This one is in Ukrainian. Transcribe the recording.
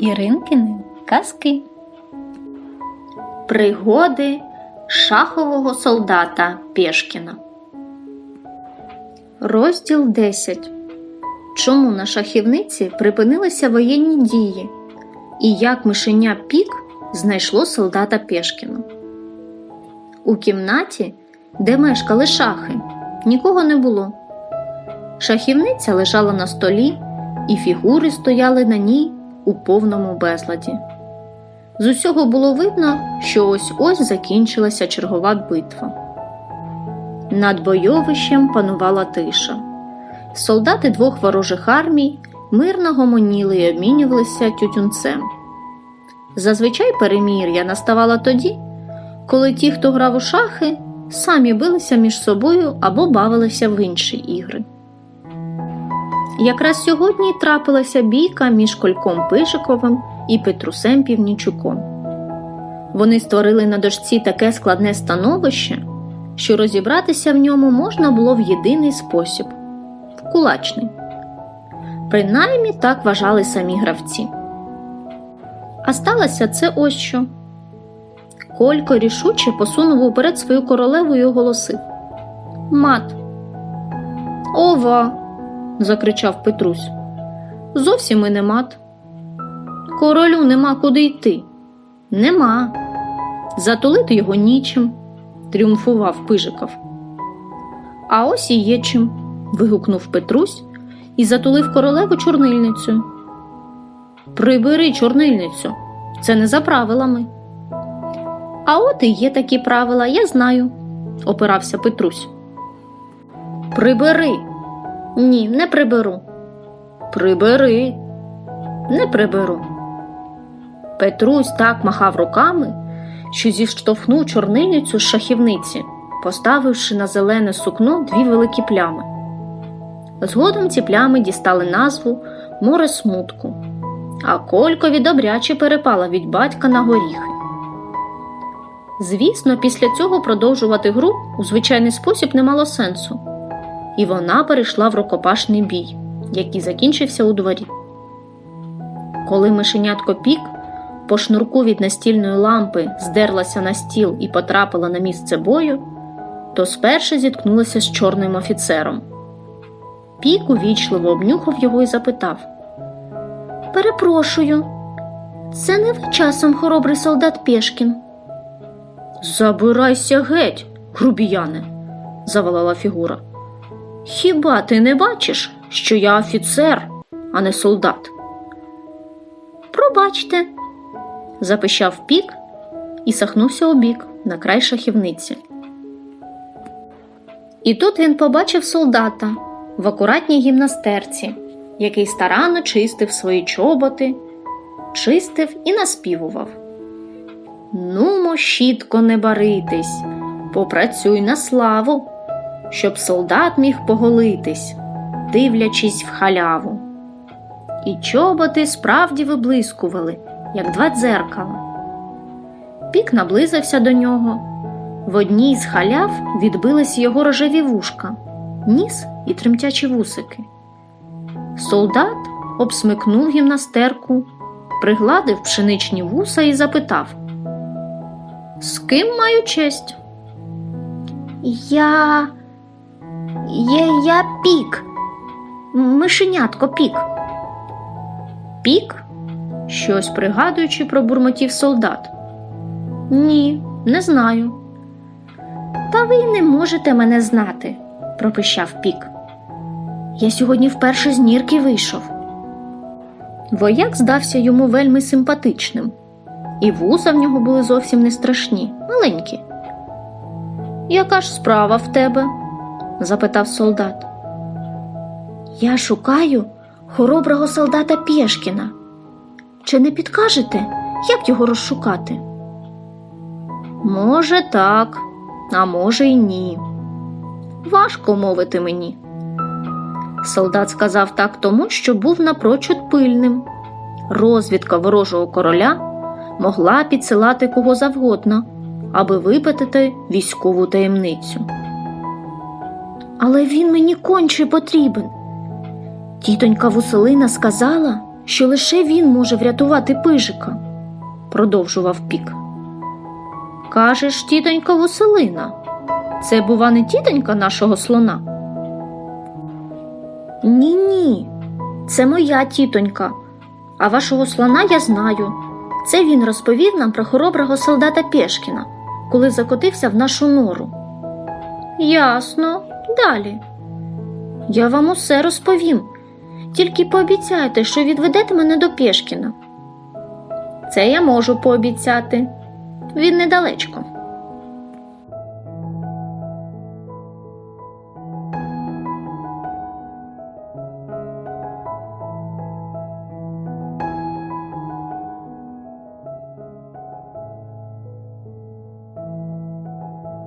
Іринкини казки. Пригоди шахового солдата Пєшкіна. Розділ 10. Чому на шахівниці припинилися воєнні дії? І як мишеня Пік знайшло солдата Пєшкіна? У кімнаті, де мешкали шахи, нікого не було. Шахівниця лежала на столі, і фігури стояли на ній у повному безладі. З усього було видно, що ось ось закінчилася чергова битва. Над бойовищем панувала тиша. Солдати двох ворожих армій мирно гомоніли і обмінювалися тютюнцем. Зазвичай перемір'я наставала тоді, коли ті, хто грав у шахи, самі билися між собою або бавилися в інші ігри. Якраз сьогодні трапилася бійка між Кольком Пижиковим і Петрусем Північуком. Вони створили на дошці таке складне становище, що розібратися в ньому можна було в єдиний спосіб в кулачний. Принаймні так вважали самі гравці. А сталося це ось що. Колько рішуче посунув уперед свою королеву і оголосив Мат. Ова. Закричав Петрусь. Зовсім і не мат. Королю нема куди йти. Нема. Затулити його нічим, тріумфував Пижиков. А ось і є чим. вигукнув Петрусь і затулив королеву чорнильницею. Прибери чорнильницю, це не за правилами. А от і є такі правила, я знаю, опирався Петрусь. Прибери. Ні, не приберу. Прибери. Не приберу. Петрусь так махав руками, що зіштовхнув чорнильницю з шахівниці, поставивши на зелене сукно дві великі плями. Згодом ці плями дістали назву море смутку, а Колькові добряче перепала від батька на горіхи. Звісно, після цього продовжувати гру у звичайний спосіб не мало сенсу, і вона перейшла в рукопашний бій, який закінчився у дворі. Коли мишенятко пік по шнурку від настільної лампи здерлася на стіл і потрапила на місце бою, то спершу зіткнулася з чорним офіцером. Пік увічливо обнюхав його і запитав Перепрошую, це не ви часом хоробрий солдат Пєшкін? Забирайся геть, грубіяне, заволала фігура. Хіба ти не бачиш, що я офіцер, а не солдат? Пробачте, запищав пік і сахнувся у бік на край шахівниці. І тут він побачив солдата в акуратній гімнастерці, який старанно чистив свої чоботи, чистив і наспівував. Нумо, щітко, не баритись, попрацюй на славу, щоб солдат міг поголитись, дивлячись в халяву. І чоботи справді виблискували, як два дзеркала. Пік наблизився до нього. В одній з халяв відбились його рожеві вушка, ніс і тремтячі вусики. Солдат обсмикнув гімнастерку, пригладив пшеничні вуса і запитав З ким маю честь? Я. Я, я пік. Мишенятко пік. Пік? Щось пригадуючи, пробурмотів солдат. Ні, не знаю. Та ви не можете мене знати, пропищав пік. Я сьогодні вперше з нірки вийшов. Вояк здався йому вельми симпатичним, і вуса в нього були зовсім не страшні, маленькі. Яка ж справа в тебе? Запитав солдат. Я шукаю хороброго солдата Пєшкіна. Чи не підкажете, як його розшукати? Може, так, а може, й ні. Важко мовити мені. Солдат сказав так тому, що був напрочуд пильним. Розвідка ворожого короля могла підсилати кого завгодно, аби випитати військову таємницю. Але він мені конче потрібен. Тітонька Вуселина сказала, що лише він може врятувати пижика, продовжував пік. Кажеш, тітонька Василина. Це, бува, не тітонька нашого слона? Ні, ні, це моя тітонька. А вашого слона я знаю. Це він розповів нам про хороброго солдата Пєшкіна, коли закотився в нашу нору. Ясно, далі. Я вам усе розповім. Тільки пообіцяйте, що відведете мене до Пєшкіна. Це я можу пообіцяти. Він недалечко.